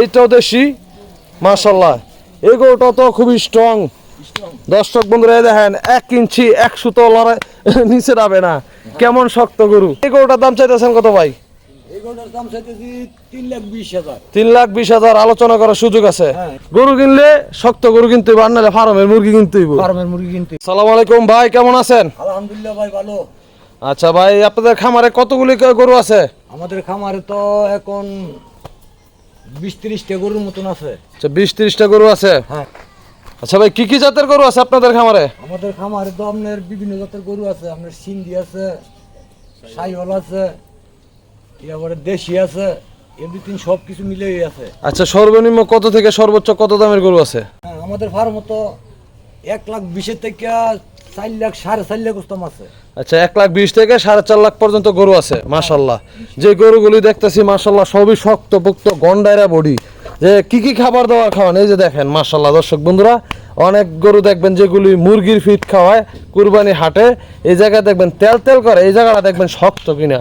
এইটাও দেশি মাশাল্লাহ এই গরুটা তো খুবই স্ট্রং দর্শক বন্ধুরা এই দেখেন এক ইঞ্চি এক সুতো লড়াই নিচে যাবে না। কেমন শক্ত গরু। এই গরুটার দাম চাইতেছেন কত ভাই? তিন লাখ বিশ হাজার। আলোচনা করার সুযোগ আছে। হ্যাঁ। গরু কিনলে শক্ত গরু কিনতে আর নাহলে ফার্মের মুরগি কিনতে ফার্মের মুরগি কিনতে সালাম আলাইকুম ভাই কেমন আছেন? আলহামদুলিল্লাহ ভাই ভালো। আচ্ছা ভাই আপনাদের খামারে কতগুলি গরু আছে? আমাদের খামারে তো এখন বিশ ত্রিশটা গরুর মতন আছে। আচ্ছা বিশ ত্রিশটা গরু আছে? হ্যাঁ। আচ্ছা ভাই কি কি জাতের গরু আছে আপনাদের খামারে? আমাদের খামারে তো আপনার বিভিন্ন জাতের গরু আছে। আপনার সিন্ধি আছে সাইহল আছে এবারে দেশি আছে এভরিথিং সব কিছু মিলেই আছে। আচ্ছা সর্বনিম্ন কত থেকে সর্বোচ্চ কত দামের গরু আছে? হ্যাঁ, আমাদের ফার্ম তো এক লাখ বিশের থেকে চার লাখ সাড়ে চার লাখ উত্তম আছে। আচ্ছা এক লাখ বিশ থেকে সাড়ে চার লাখ পর্যন্ত গরু আছে মাশাল্লাহ যে গরুগুলি দেখতেছি মাশাল্লাহ সবই শক্ত পোক্ত গন্ডাইরা বডি। যে কি কি খাবার দাবার খাওয়ান এই যে দেখেন মাশাল্লাহ দর্শক বন্ধুরা অনেক গরু দেখবেন যেগুলি মুরগির ফিট খাওয়ায় কুরবানি হাটে এই জায়গায় দেখবেন তেল তেল করে এই জায়গাটা দেখবেন শক্ত কিনা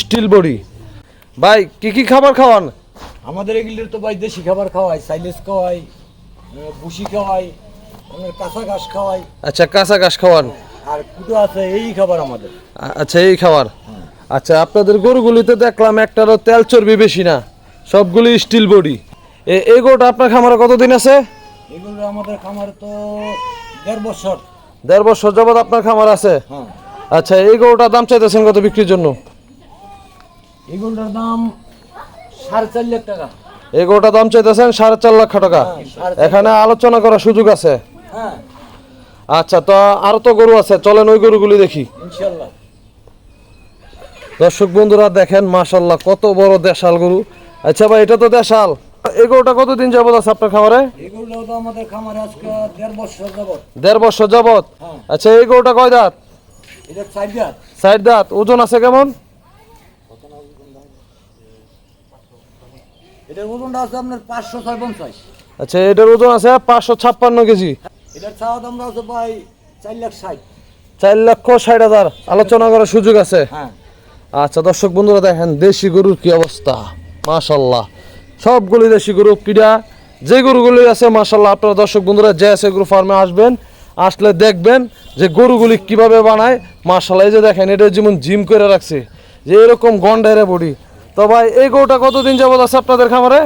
স্টিল বডি। ভাই কি কি খাবার খাওয়ান? আমাদের এগুলির তো ভাই দেশি খাবার খাওয়াই সাইলেস খাওয়াই আহ, ভুসি খাওয়াই কাঁচা ঘাস খাওয়াই। আচ্ছা কাঁচা ঘাস খাওয়ান। আর কুটো আছে এই খাবার আমাদের। আচ্ছা এই খাবার? আচ্ছা আপনাদের গরুগুলিতে দেখলাম একটারও তেল চর্বি বেশি না। সবগুলি স্টিল বডি এই গরুটা আপনার খামারে কতদিন আছে? এগুলো আমাদের খামারে তো দেড় বছর। দেড় বছর যাবৎ আপনার খামার আছে? হ্যাঁ। আচ্ছা এই গরুটার দাম চাইতেছেন কত বিক্রির জন্য? এগুলোর দাম সাড়ে চার লাখ টাকা। এই গরুটার দাম চাইতেছেন সাড়ে চার লক্ষ টাকা। হ্যাঁ, এখানে আলোচনা করার সুযোগ আছে। হ্যাঁ আচ্ছা তো আরও তো গরু আছে চলেন ওই গরুগুলি দেখি। দর্শক বন্ধুরা দেখেন মাশাল্লাহ কত বড় দেশাল গরু। আচ্ছা ভাই এটা তো দেশাল। এই গরুটা কতদিন যাবত আছে আপনার খামারে? দেড় বছর যাবত। হ্যাঁ। আচ্ছা এই গরুটা কয় দাঁত? সাইড দাঁত। ওজন আছে কেমন? এটার ওজনটা আছে আপনার পাঁচশো ছয় আচ্ছা এটার ওজন আছে পাঁচশো ছাপ্পান্ন কেজি। এটার চাওয়া দাম আছে ভাই চার লাখ ষাট। চার লক্ষ ষাট হাজার। আলোচনা করার সুযোগ আছে? হ্যাঁ। আচ্ছা দর্শক বন্ধুরা দেখেন দেশি গরুর কি অবস্থা? মাশাল্লাহ সবগুলি দেশি গরু কিরা যে গরুগুলি আছে মাশাল্লাহ আপনারা দর্শক বন্ধুরা যে আছে গরু ফার্মে আসবেন আসলে দেখবেন যে গরুগুলি কীভাবে বানায়। মাশাল্লাহ এই যে দেখেন এটা যেমন জিম করে রাখছে যে এরকম গন্ডাইরে বডি। তো ভাই এই গরুটা কতদিন যাবত আছে আপনাদের খামারে?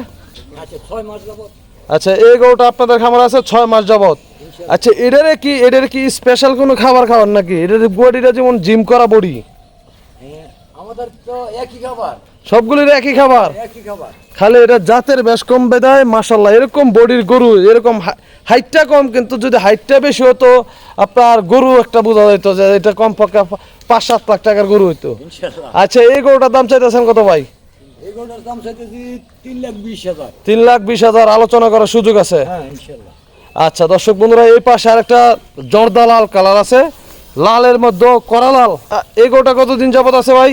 আচ্ছা ছয় মাস যাবত আচ্ছা এই গরুটা আপনাদের খামারে আছে ছয় মাস যাবত আচ্ছা এটারে কি এটার কি স্পেশাল কোনো খাবার খাওয়ার নাকি? এটার বডিটা যেমন জিম করা বডি। হ্যাঁ, আমাদের তো একই খাবার। সবগুলির একই খাবার? একই খাবার। খালি এটা জাতের বেশ কম বেদায় মাসাল্লাহ এরকম বডির গরু এরকম হাইটটা কম কিন্তু যদি হাইটটা বেশি হতো আপনার গরু একটা বোঝা যেত যে এটা কম পক্ষে পাঁচ সাত লাখ টাকার গরু হইতো। আচ্ছা এই গরুটার দাম চাইতেছেন কত ভাই? এগুলোর দাম চাইতেছি তিন লাখ বিশ হাজার। তিন লাখ বিশ হাজার আলোচনা করার সুযোগ আছে। হ্যাঁ ইনশাল্লাহ আচ্ছা দর্শক বন্ধুরা এই পাশে আরেকটা জর্দা লাল কালার আছে। লালের মধ্যে করা লাল। এই গরুটা কতদিন যাবত আছে ভাই?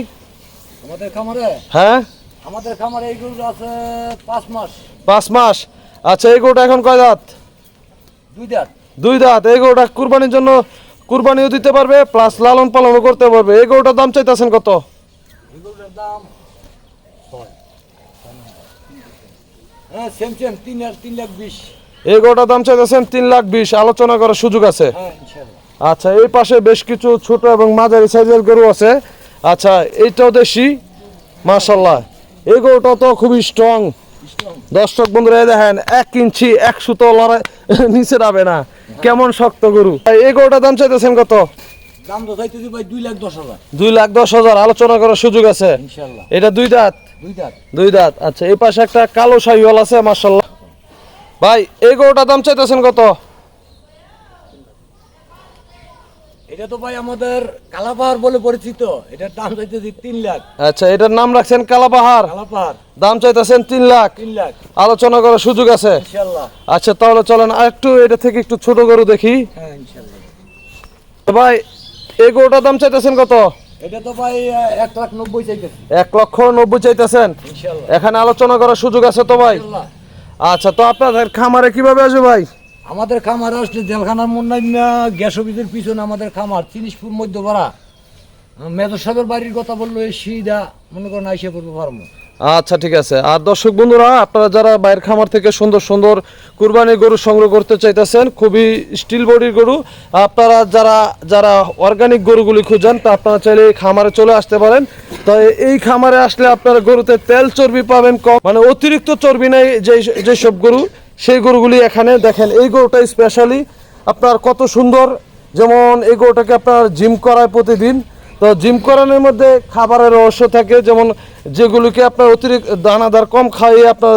আমাদের খামারে? হ্যাঁ? আমাদের খামারে এইগুলো আছে পাঁচ মাস। পাঁচ মাস। আচ্ছা এই গরুটা এখন কয় দাঁত? দুই দাঁত। দুই দাঁত। এই গরুটা কুরবানির জন্য কুরবানিও দিতে পারবে প্লাস লালন পালনও করতে পারবে। এই গরুটার দাম চাইতেছেন কত? দাম হ্যাঁ সেম সেম তিন আর তিন লাখ বিশ। এই গরুটার দাম চাইতেছেন তিন লাখ বিশ আলোচনা করার সুযোগ আছে। হ্যাঁ আচ্ছা এই পাশে বেশ কিছু ছোট এবং মাঝারি সাইজের গরু আছে। আচ্ছা এইটাও দেশি? মাশাল্লাহ এই গরুটা তো খুবই স্ট্রং। দর্শক বন্ধুরা দেখেন এক ইঞ্চি এক সুতো লড়াই নিচে যাবে না। কেমন শক্ত গরু। এই গরুটার দাম চাইতেছেন কত? দুই লাখ দশ হাজার। আলোচনা করার সুযোগ আছে। এটা দুই দাঁত? দুই দাঁত। দুই দাঁত। আচ্ছা এই পাশে একটা কালো শাহিওয়াল আছে মার্শাল্লাহ ভাই এই গরুটার দাম চাইতেছেন কত? এটা তো ভাই আমাদের কালাপাহাড় বলে পরিচিত। এটার দাম চাইতেছি তিন লাখ। আচ্ছা এটার নাম রাখছেন কালাপাহাড়? কালাপাহাড়। দাম চাইতেছেন তিন লাখ। তিন লাখ। আলোচনা করার সুযোগ আছে? ইনশাল্লাহ। আচ্ছা তাহলে চলেন আর একটু এটা থেকে একটু ছোট গরু দেখি। হ্যাঁ ইনশাল্লাহ। ভাই এই গরুটার দাম চাইতেছেন কত? এটা তো ভাই এক লাখ নব্বই চাইতেছি। এক লক্ষ নব্বই চাইতেছেন। ইনশাল্লাহ। এখানে আলোচনা করার সুযোগ আছে তো ভাই? ইনশাল্লাহ। আচ্ছা তো আপনাদের খামারে কীভাবে আসবে ভাই? আমাদের খামার আসলে জেলখানার মন্নাইনা গ্যাস অফিসের পিছনে আমাদের খামার চিনিসপুর মধ্যপাড়া। মেজর সাহেবের বাড়ির কথা বলল, এই সিদা মনে করেন আইসে পড়ব ফার্ম। আচ্ছা ঠিক আছে। আর দর্শক বন্ধুরা, আপনারা যারা বাইরের খামার থেকে সুন্দর সুন্দর কুরবানি গরু সংগ্রহ করতে চাইতেছেন, খুবই স্টিল বডির গরু, আপনারা যারা যারা অর্গানিক গরুগুলি খুঁজেন, তা আপনারা চাইলে এই খামারে চলে আসতে পারেন। তো এই খামারে আসলে আপনারা গরুতে তেল চর্বি পাবেন, কম মানে অতিরিক্ত চর্বি নেই যে, যেসব গরু, সেই গরুগুলি এখানে দেখেন, এই গরুটা স্পেশালি আপনার কত সুন্দর, যেমন এই গরুটাকে আপনার জিম করায় প্রতিদিন। তো জিম করানোর মধ্যে খাবারের রহস্য থাকে যেমন যেগুলিকে আপনার অতিরিক্ত দানাদার কম খাইয়ে আপনার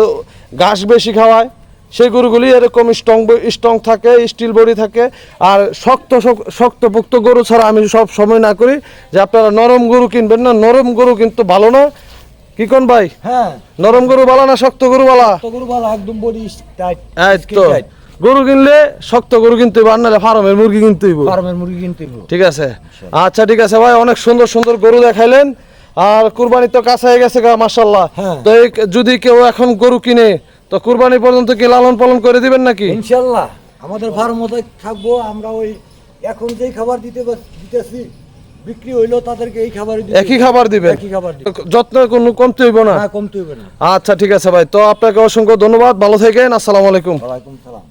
ঘাস বেশি খাওয়ায় সেই গরুগুলি এরকম স্ট্রং স্ট্রং থাকে স্টিল বডি থাকে আর শক্ত শক- শক্তপোক্ত গরু ছাড়া আমি সব সময় না করি যে আপনারা নরম গরু কিনবেন না নরম গরু কিন্তু ভালো না। কি কোন ভাই? হ্যাঁ। নরম গরু ভালো না শক্ত গরু ভালো? তো গরু ভালো একদম বডি টাইট তো। গরু কিনলে শক্ত গরু কিনতে হইব আর নাহলে ফার্মের মুরগি কিনতে হইব। ফার্মের মুরগি কিনতে হইবো। ঠিক আছে? আচ্ছা ঠিক আছে ভাই অনেক সুন্দর সুন্দর গরু দেখাইলেন। আর কুরবানি তো কাছে হয়ে গেছে গা মাসাল্লাহ হ্যাঁ। তো এই যদি কেউ এখন গরু কিনে তো কুরবানি পর্যন্ত কি লালন পালন করে দিবেন নাকি? ইনশাল্লাহ। আমাদের ফার্ম মতো থাকব আমরা ওই এখন যেই খাবার দিতে দিতেছি বিক্রি হইল তাদেরকে এই খাবার একই খাবার দিবেন? একই খাবার দিবে। যত্ন কোনো কমতে হইব না? না কমতে হইবে না। আচ্ছা ঠিক আছে ভাই। তো আপনাকে অসংখ্য ধন্যবাদ। ভালো থাকেন। আসসালামু আলাইকুম। ওয়ালাইকুম সালাম।